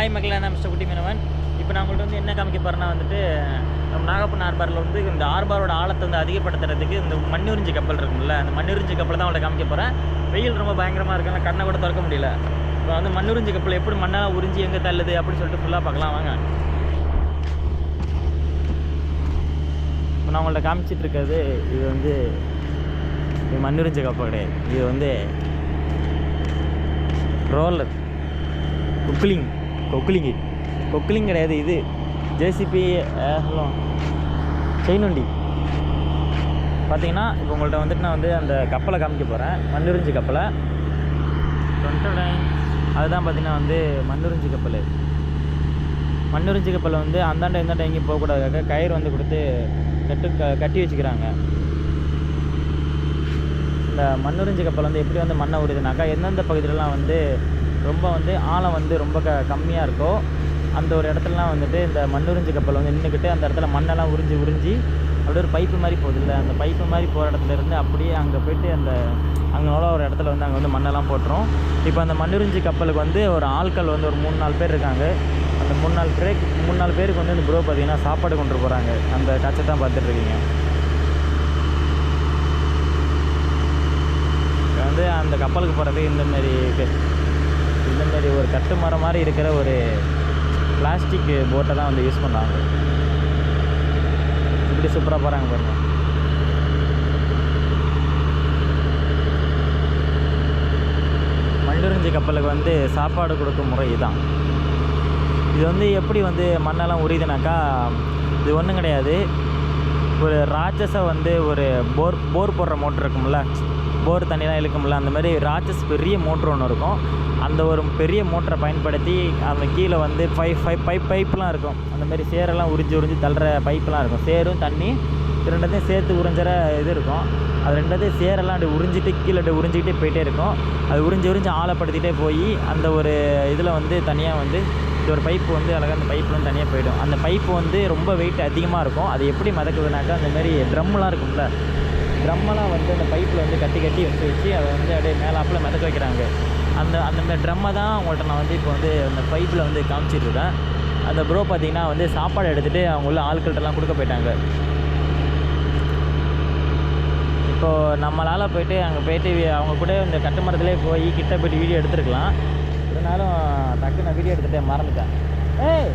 Hi மகளே நான் mister குட்டி மீனவன் இப்போ நான் உங்கள்கிட்ட வந்து என்ன காமிக்க போகிறேன்னா வந்துட்டு நம்ம நாகப்பன் ஆர்பாரில் வந்து இந்த ஆர்பாரோட ஆழத்தை வந்து அதிகப்படுத்துறதுக்கு இந்த மண்ணுறிஞ்சி கப்பல் இருக்கும்ல அந்த மண்ணுறிஞ்சி கப்பல் தான் உங்கள்ட்ட காமிக்க போகிறேன் வெயில் ரொம்ப பயங்கரமாக இருக்கு கண்ணை கூட திறக்க முடியல. இப்போ வந்து மண்ணுறிஞ்சி கப்பல் எப்படி மண்ணாக உறிஞ்சி எங்கே தள்ளுது அப்படின்னு சொல்லிட்டு ஃபுல்லாக பார்க்கலாம் வாங்க. இப்போ நான் உங்கள்ட்ட காமிச்சிட்டு இருக்கிறது இது வந்து இது மண்ணுறிஞ்சி கப்பல் கிடையாது. இது வந்து ரோலர் குக்லிங் கொக்குலிங்கு. கொக்குலிங் கிடையாது இது. JCB hello. செயின் வண்டி பார்த்தீங்கன்னா இப்போ உங்கள்கிட்ட வந்துட்டு நான் வந்து அந்த கப்பலை காமிக்க போகிறேன் மண்ணுறிஞ்சி கப்பலை. டொன்டடைன். அதுதான் பார்த்தீங்கன்னா வந்து மண்ணுறிஞ்சி கப்பல். மண்ணுறிஞ்சி கப்பலில் வந்து அந்தாண்ட இந்தாண்ட எங்கேயும் போகக்கூடாதுக்காக கயிறு வந்து கொடுத்து கட்டு க கட்டி வச்சுக்கிறாங்க. இந்த மண்ணுறிஞ்சி கப்பல் வந்து எப்படி வந்து மண்ணை உருதுனாக்கா எந்தெந்த பகுதியிலலாம் வந்து ரொம்ப வந்து ஆழம் வந்து ரொம்ப க கம்மியாக இருக்கோ அந்த ஒரு இடத்துலலாம் வந்துட்டு இந்த மண்ணுரிஞ்சு கப்பல் வந்து நின்றுக்கிட்டு அந்த இடத்துல மண்ணெல்லாம் உறிஞ்சி உறிஞ்சி அப்படியே ஒரு பைப்பு மாதிரி போகுதுல்ல அந்த பைப்பு மாதிரி போகிற இடத்துல இருந்து அப்படியே அங்கே போயிட்டு அந்த அங்கே ஒரு இடத்துல வந்து அங்கே வந்து மண்ணெல்லாம் போட்டுரும். இப்போ அந்த மண்ணுறிஞ்சி கப்பலுக்கு வந்து ஒரு ஆட்கள் வந்து ஒரு மூணு நாலு பேர் இருக்காங்க. அந்த மூணு நாலு பேருக்கு மூணு நாலு பேருக்கு வந்து இந்த ப்ரோ பார்த்தீங்கன்னா சாப்பாடு கொண்டு போகிறாங்க அந்த டச்சை தான் பார்த்துட்ருக்கீங்க இப்போ வந்து அந்த கப்பலுக்கு போகிறது இந்த மாதிரி இந்த மாதிரி ஒரு கட்டு மரம் மாதிரி இருக்கிற ஒரு பிளாஸ்டிக் போட்டை தான் வந்து யூஸ் பண்ணாங்க. இப்படி சூப்பராக போகிறாங்க பாருங்கள் மண்ணுறிஞ்சி கப்பலுக்கு வந்து சாப்பாடு கொடுக்கும் முறை இதுதான். இது வந்து எப்படி வந்து மண்ணெல்லாம் உரியுதுனாக்கா இது ஒன்றும் கிடையாது. ஒரு ராட்சஸை வந்து ஒரு போர் போர் போடுற மோட்ரு இருக்கும்ல போர் தண்ணிலாம் இழுக்கும்ல அந்த மாதிரி ராட்சஸ் பெரிய மோட்ரு ஒன்று இருக்கும். அந்த ஒரு பெரிய மோட்டரை பயன்படுத்தி அந்த கீழே வந்து பைப் பைப் பைப் பைப்லாம் இருக்கும். அந்த மாதிரி சேரெல்லாம் உறிஞ்சி உறிஞ்சி தள்ளுற பைப்லாம் இருக்கும். சேரும் தண்ணி ரெண்டத்தையும் சேர்த்து உறிஞ்சுற இது இருக்கும். அது ரெண்டத்தையும் சேரெல்லாம் அப்படி உறிஞ்சிட்டு கீழே அப்படி உறிஞ்சிக்கிட்டே போயிட்டே இருக்கும். அது உறிஞ்சி உறிஞ்சி ஆழப்படுத்திட்டே போய் அந்த ஒரு இதில் வந்து தனியாக வந்து இது ஒரு பைப்பு வந்து அழகாக அந்த பைப்பில் வந்து தனியாக போயிடும். அந்த பைப்பு வந்து ரொம்ப வெயிட் அதிகமாக இருக்கும். அது எப்படி மிதக்குதுனாக்கா அந்த மாதிரி ட்ரம்லாம் இருக்கும்ல ட்ரம்மெல்லாம் வந்து அந்த பைப்பில் வந்து கட்டி கட்டி வச்சு வச்சு அதை வந்து அப்படியே மேலாப்பில் மிதக்க வைக்கிறாங்க. அந்த அந்த மாதிரி ட்ரம்மை தான் உங்கள்கிட்ட நான் வந்து இப்போ வந்து அந்த பைப்பில் வந்து காமிச்சிட்டுருக்கேன் அந்த ப்ரோ பார்த்தீங்கன்னா வந்து சாப்பாடு எடுத்துகிட்டு அவங்க உள்ள ஆட்கள்கிட்டலாம் கொடுக்க போயிட்டாங்க. இப்போது நம்மளால் போயிட்டு அங்கே போயிட்டு அவங்க கூட இந்த கட்டுமரத்துலேயே போய் கிட்ட போயிட்டு வீடியோ எடுத்துருக்கலாம். இருந்தாலும் டக்கு நான் வீடியோ எடுத்துகிட்டே மறந்துட்டேன். ஏய்!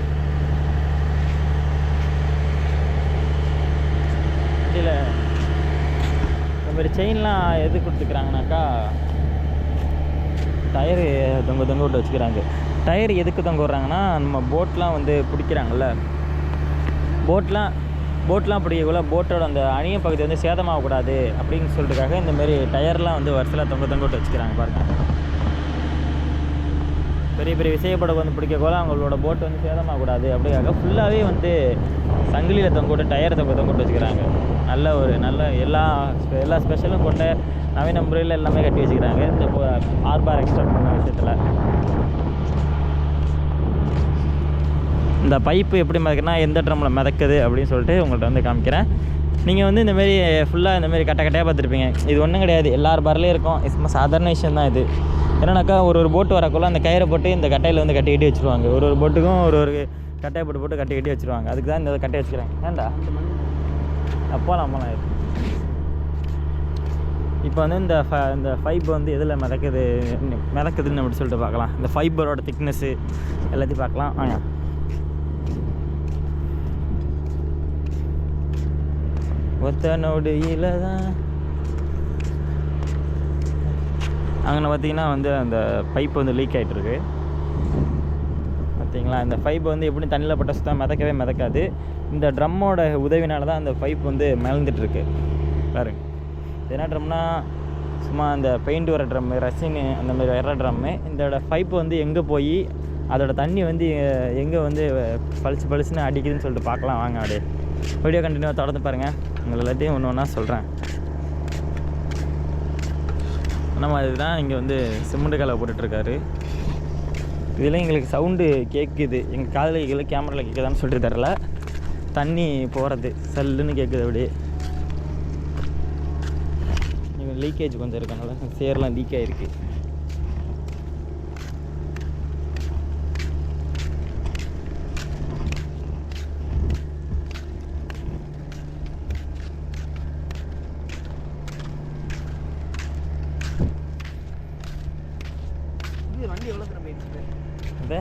வண்டியில் மாதிரி செயின்லாம் எது கொடுத்துக்கிறாங்கனாக்கா டயரு தொங்க தொங்க விட்டு வச்சுக்கிறாங்க. டயர் எதுக்கு தொங்க விட்றாங்கன்னா நம்ம போட்லாம் வந்து பிடிக்கிறாங்கல்ல. போட்லாம் போட்லாம் பிடிக்கக்குள்ள போட்டோட அந்த அணிய பகுதி வந்து சேதமாகக்கூடாது அப்படின்னு சொல்லிட்டுக்காக இந்தமாரி டயர்லாம் வந்து வருஷத்தில் தொங்க தொங்க விட்டு வச்சுக்கிறாங்க பாருங்க. பெரிய பெரிய விசைப்படகு வந்து பிடிக்கக்குள்ள அவங்களோட போட் வந்து சேதமாகக்கூடாது. அப்படிக்காக ஃபுல்லாகவே வந்து சங்கிலியில் தொங்க விட்டு டயர் தொங்க தொங்க விட்டு வச்சுக்கிறாங்க. நல்ல ஒரு நல்ல எல்லா எல்லா ஸ்பெஷலும் கொண்ட நவீன முறையில் எல்லாமே கட்டி வச்சுக்கிறாங்க. இந்த ஆர்பார் எக்ஸ்ட்ரா பண்ண விஷயத்தில். இந்த பைப்பு எப்படி மிதக்குன்னா எந்த ட்ரம்மில் மிதக்குது அப்படின்னு சொல்லிட்டு உங்கள்கிட்ட வந்து காமிக்கிறேன். நீங்கள் வந்து இந்தமாரி ஃபுல்லாக இந்தமாரி கட்ட கட்டையாக பார்த்துருப்பீங்க. இது ஒன்றும் கிடையாது. எல்லார் பார்லேயும் இருக்கும். இது சும்மா சாதாரண விஷயம் தான் இது. என்னன்னாக்கா ஒரு ஒரு போட்டு வரக்குள்ள அந்த கயிறை போட்டு இந்த கட்டையில் வந்து கட்டிக்கிட்டே வச்சுருவாங்க. ஒரு ஒரு போட்டுக்கும் ஒரு ஒரு கட்டையை போட்டு போட்டு கட்டிக்கிட்டே வச்சுருவாங்க. அதுக்கு தான் இந்த கட்டையை வச்சுக்கிறேன். ஏன்டா? அப்போலாம் அப்போலாம் இப்போ வந்து இந்த ஃப இந்த ஃபைபர் வந்து எதில் மிதக்குது மிதக்குதுன்னு அப்படி சொல்லிட்டு பார்க்கலாம். இந்த ஃபைபரோட திக்னஸ்ஸு எல்லாத்தையும் பார்க்கலாம். வாங்க. ஒத்தனோடு தான். அங்கே பார்த்தீங்கன்னா வந்து அந்த பைப் வந்து லீக் ஆகிட்டுருக்கு பார்த்தீங்களா? இந்த ஃபைப் வந்து எப்படி தண்ணியில் பட்ட சுத்தம் மிதக்கவே மிதக்காது. இந்த ட்ரம்மோட உதவினால தான் அந்த பைப் வந்து மிளந்துட்டுருக்கு பாருங்க. என்ன ட்ரம்னா சும்மா அந்த பெயிண்ட் வர ட்ரம்மு ரசின் அந்த மாதிரி வர ட்ரம்மு இதோட பைப் வந்து எங்கே போய் அதோட தண்ணி வந்து எங்கே வந்து பளிச்சு பளிச்சுன்னு அடிக்குதுன்னு சொல்லிட்டு பார்க்கலாம். வாங்க அப்படியே. வீடியோ கண்டினியூவாக தொடர்ந்து பாருங்கள் உங்களை எல்லாத்தையும் ஒன்று ஒன்றா சொல்கிறேன் நம்ம அதுதான் இங்கே வந்து சிமெண்ட் கலை போட்டுட்ருக்காரு இதெல்லாம் எங்களுக்கு சவுண்டு கேட்குது எங்கள் காதில் கேட்கல கேமராவில் கேட்குதான்னு சொல்லிட்டு தரல தண்ணி போகிறது சல்லுன்னு கேட்குது அப்படியே. லீக்கேஜ் கொஞ்சம் இருக்கனால சேர்லாம் லீக் ஆகிருக்கு வண்டி எவ்வளோ தரம் போயிடுச்சு இது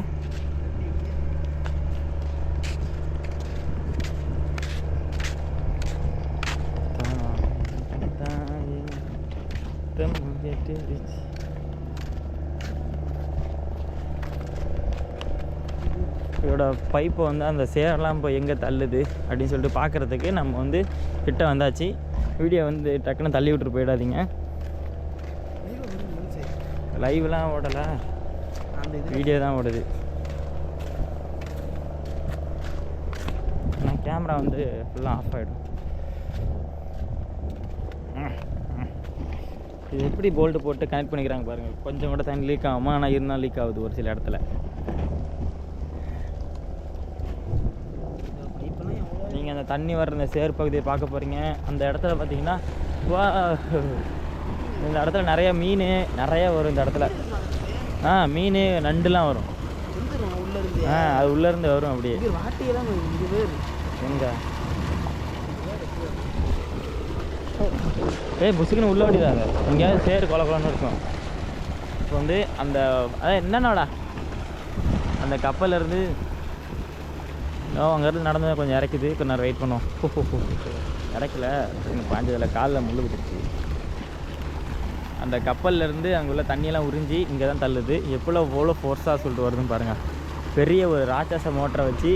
இதோட பைப்பை வந்து அந்த சேரெல்லாம் இப்போ எங்கே தள்ளுது அப்படின்னு சொல்லிட்டு பார்க்குறதுக்கு நம்ம வந்து கிட்ட வந்தாச்சு வீடியோ வந்து டக்குன்னு தள்ளி விட்டுட்டு போயிடாதீங்க லைவ்லாம் ஓடலை வீடியோ தான் ஓடுது. ஆனால் கேமரா வந்து ஃபுல்லாக ஆஃப் ஆகிடும் இது எப்படி போல்ட்டு போட்டு கனெக்ட் பண்ணிக்கிறாங்க பாருங்கள் கொஞ்சம் கூட தண்ணி லீக் ஆகுமா ஆனால் இருந்தால் லீக் ஆகுது ஒரு சில இடத்துல. நீங்கள் அந்த தண்ணி வர்ற அந்த சேர் பகுதியை பார்க்க போகிறீங்க அந்த இடத்துல பார்த்தீங்கன்னா இந்த இடத்துல நிறைய மீன் நிறைய வரும் இந்த இடத்துல. ஆ மீன் நண்டுலாம் வரும். ஆ அது உள்ளேருந்து வரும் அப்படியே. எங்க? ஏய் புசுக்குன்னு உள்ள ஓடிடாத. எங்கேயாவது சேர் கொல கொலன்னு இருக்கும். இப்போ வந்து அந்த அதான் என்னன்னாடா? அந்த கப்பல்ல இருந்து ஓ அங்கேருந்து நடந்து கொஞ்சம் இறக்குது. கொஞ்ச நேரம் வெயிட் பண்ணுவோம். இறக்கல. எனக்கு பாஞ்சதில் காலில் முள்ளு விட்டுருச்சு. அந்த கப்பல்லேருந்து அங்கே உள்ள தண்ணியெல்லாம் உறிஞ்சி இங்கே தான் தள்ளுது. எவ்வளோ எவ்வளோ ஃபோர்ஸாக சொல்லிட்டு வருதுன்னு பாருங்கள் பெரிய ஒரு ராட்சச மோட்டரை வச்சு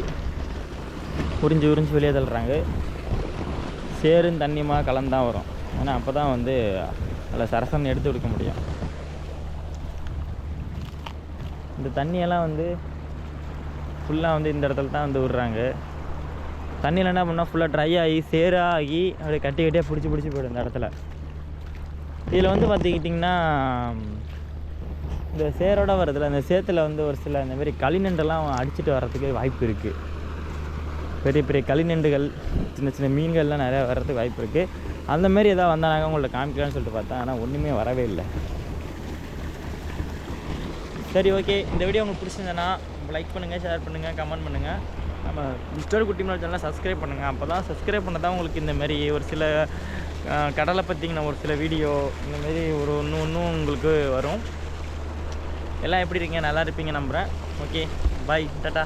உறிஞ்சி உறிஞ்சி வெளியே தள்ளுறாங்க. சேரும் தண்ணியுமா கலந்தான் வரும். ஏன்னா அப்போ தான் வந்து அதில் சரசன் எடுத்து கொடுக்க முடியும். இந்த தண்ணியெல்லாம் வந்து ஃபுல்லாக வந்து இந்த இடத்துல தான் வந்து விடுறாங்க. தண்ணியில் என்ன பண்ணால் ஃபுல்லாக ட்ரை ஆகி சேராக ஆகி அப்படியே கட்டி கட்டியாக பிடிச்சி பிடிச்சி போயிடும் இந்த இடத்துல. இதில் வந்து பார்த்துக்கிட்டிங்கன்னா இந்த சேரோட வரதில் அந்த சேத்துல வந்து ஒரு சில இந்த மாதிரி களிநண்டெல்லாம் அடிச்சிட்டு வர்றதுக்கு வாய்ப்பு இருக்குது பெரிய பெரிய களிநண்டுகள் சின்ன சின்ன மீன்கள்லாம் நிறையா வர்றதுக்கு வாய்ப்பு இருக்குது அந்த மாதிரி எதாவது வந்தாங்க உங்கள்ட்ட காமிக்கலாம்னு சொல்லிட்டு பார்த்தேன் ஆனால் ஒன்றுமே வரவே இல்லை. சரி ஓகே. இந்த வீடியோ உங்களுக்கு பிடிச்சிருந்தேன்னா லைக் பண்ணுங்கள் ஷேர் பண்ணுங்கள் கமெண்ட் பண்ணுங்கள் நம்ம மிஸ்டர் குட்டி மேல் சேனலை சப்ஸ்கிரைப் பண்ணுங்கள் அப்போ தான் சப்ஸ்கிரைப் பண்ண தான் உங்களுக்கு இந்த மாதிரி ஒரு சில கடலை பற்றின ஒரு சில வீடியோ இந்தமாரி ஒரு ஒன்று ஒன்றும் உங்களுக்கு வரும். எல்லாம் எப்படி இருக்கீங்க? நல்லா இருப்பீங்க நம்புகிறேன் ஓகே பாய் டாட்டா